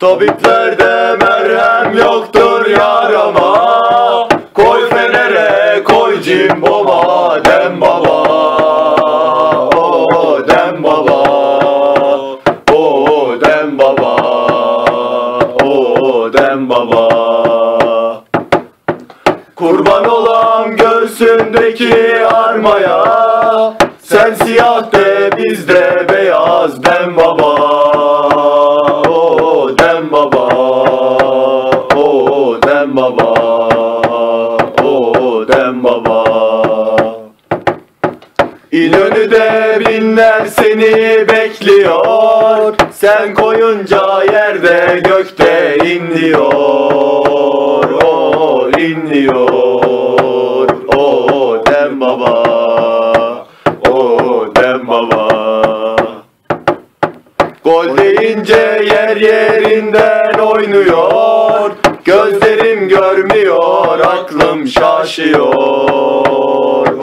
Tabiplerde merhem yoktur yarama. Koy fenere koy cimboma dem baba. O dem baba. O dem baba. O dem baba. Kurban olan göğsündeki armaya Sen siyah de biz de beyaz dem baba O dem baba O dem baba. İnönü'de binler seni bekliyor. Sen koyunca yerde gökte inliyor O inliyor O dem baba O dem baba. Gol deyince yer yerinden oynuyor. Gözlerim görmüyor. Aklım şaşıyor.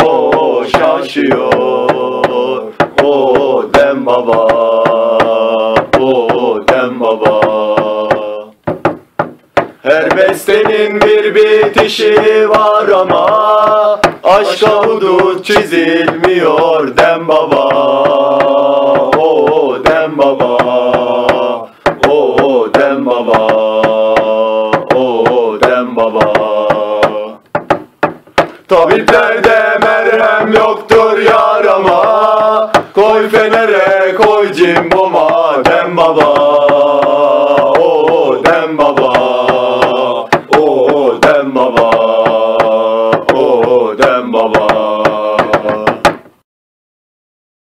O şaşıyor. O dem baba. O dem baba. Her bestenin bir bitişi var ama Aşka hudut çizilmiyor dem baba. O dem baba o dem baba o dem baba. Tabiplerde merhem yoktur yarama. Koy fenere koy cimboma dem baba. O dem baba o dem baba o dem baba.